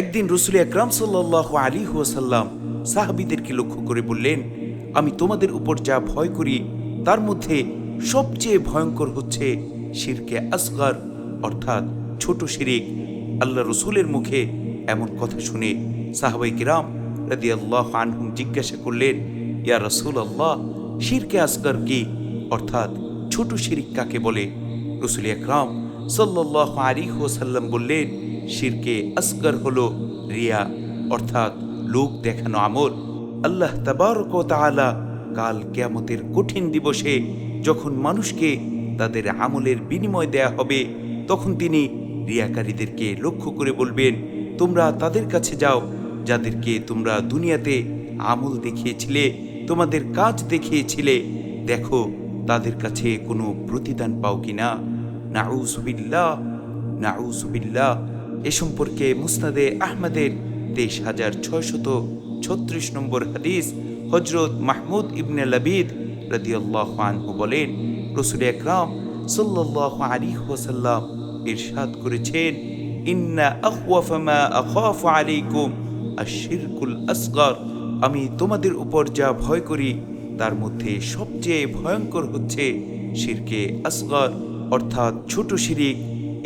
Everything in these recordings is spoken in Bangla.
একদিন রসুল আকরাম সাল্লাহ আলী ওয়াসাল্লাম সাহাবিদেরকে লক্ষ্য করে বললেন, আমি তোমাদের উপর যা ভয় করি, তার মধ্যে সবচেয়ে ভয়ঙ্কর হচ্ছে শিরকে আসগার, অর্থাৎ ছোট শিরিক। আল্লাহ রসুলের মুখে এমন কথা শুনে সাহাবাই কিরাম রাদি আল্লাহ আনহুম জিজ্ঞাসা করলেন, ইয়া রসুল আল্লাহ শিরকে আসগার কি? অর্থাৎ ছোট শিরিক কাকে বলে? রসুল আকরাম সাল্লাহ আলী ওসাল্লাম বললেন শিরকে আসগর হল রিয়া, অর্থাৎ লোক দেখানো আমল। আল্লাহ তাবারক ও তাআলা কাল কেয়ামতের কঠিন দিবসে যখন মানুষকে তাদের আমলের বিনিময় দেয়া হবে, তখন তিনি রিয়াকারীদেরকে লক্ষ্য করে বলবেন, তোমরা তাদের কাছে যাও, যাদেরকে তোমরা দুনিয়াতে আমল দেখিয়েছিলে, তোমাদের কাজ দেখিয়েছিলে। দেখো, তাদের কাছে কোনো প্রতিদান পাও কি কিনা নাউজুবিল্লাহ নাউজুবিল্লাহ এ সম্পর্কে মুস্তাদে আহমদের তেইশ হাজার ছয়শত ছত্রিশ নম্বর হাদিস হজরত মাহমুদ ইবনে লাবিদ রাদিয়াল্লাহ বলেন, রসুল একরাম সাল্লাল্লাহু আলাইহি ওয়াসাল্লাম ইরশাদ করেছেন, ইন্না আখওয়াফা মা আখাফু আলাইকুম আশ-শিরকুল আসগর। আমি তোমাদের উপর যা ভয় করি, তার মধ্যে সবচেয়ে ভয়ঙ্কর হচ্ছে শিরকে আসগর, অর্থাৎ ছোট শিরিক।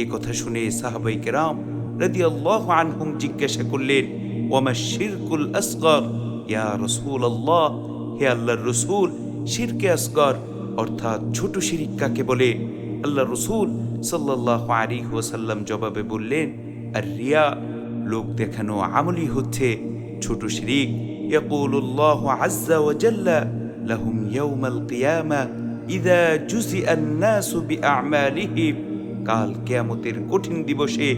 এ কথা শুনে সাহাবাই কেরাম রাদি আল্লাহ আনহুম জিজ্ঞাসা করলেন ওমা শিরকুল আসগর ইয়া রসুল আল্লাহ হে আল্লাহর রসুল শিরকে আসগর অর্থাৎ ছোট শিরিক কাকে বলে আল্লাহ রসুল সাল্লাহ আলী ওসাল্লাম জবাবে বললেন আর রিয়া লোক দেখানো আমলি হচ্ছে ছোট শিরিক يقول الله عز وجل لهم يوم القيامة إذا جزئ الناس بأعمالهم কাল কেয়ামতের কঠিন দিবসে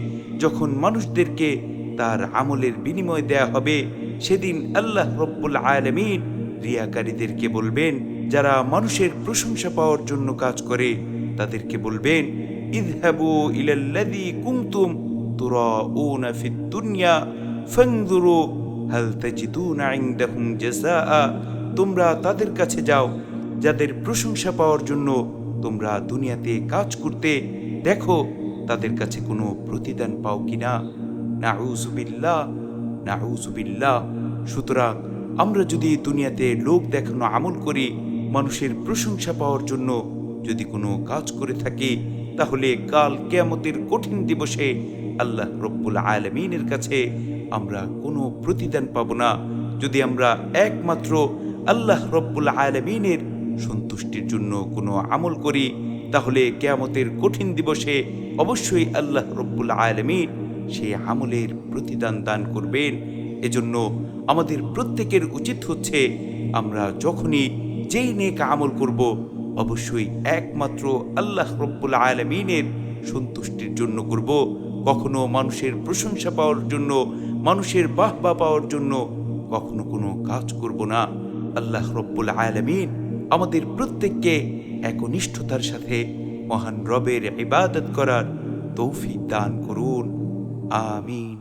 যখন মানুষদেরকে তার আমলের বিনিময় দেয়া হবে, সেদিন আল্লাহ রব্বুল আলমিন রিয়াকারীদেরকে বলবেন, যারা মানুষের প্রশংসা পাওয়ার জন্য কাজ করে, তাদেরকে বলবেন ইদহাবু ইলাল্লাযী কুনতুম তুরাউনা ফিদ দুনিয়া, ফানজুরু হাল তাজিদুনা ইনদাহুম জাযাআ, তোমরা তাদের কাছে যাও, যাদের প্রশংসা পাওয়ার জন্য তোমরা দুনিয়াতে কাজ করতে দেখো, তাদের কাছে কোনো প্রতিদান পাও কিনা নাউজুবিল্লাহ নাউজুবিল্লাহ সুতরাং আমরা যদি দুনিয়াতে লোক দেখানো আমল করি, মানুষের প্রশংসা পাওয়ার জন্য যদি কোনো কাজ করে থাকি, তাহলে কাল কেয়ামতের কঠিন দিবসে আল্লাহ রব্বুল আলমিনের কাছে আমরা কোনো প্রতিদান পাব না। যদি আমরা একমাত্র আল্লাহ রব্বুল আলমিনের সন্তুষ্টির জন্য কোনো আমল করি তাহলে কেয়ামতের কঠিন দিবসে অবশ্যই আল্লাহ রব্বুল আলমিন সেই আমলের প্রতিদান দান করবেন। এজন্য আমাদের প্রত্যেকের উচিত হচ্ছে আমরা যখনই যেই নেক আমল করব, অবশ্যই একমাত্র আল্লাহ রব্বুল আলমিনের সন্তুষ্টির জন্য করব। কখনো মানুষের প্রশংসা পাওয়ার জন্য, মানুষের বাহবা পাওয়ার জন্য কখনো কোনো কাজ করব না। আল্লাহ রব্বুল আলমিন আমাদের প্রত্যেককে একনিষ্ঠতার সাথে মহান রবের ইবাদত করার তৌফিক দান করুন। আমিন।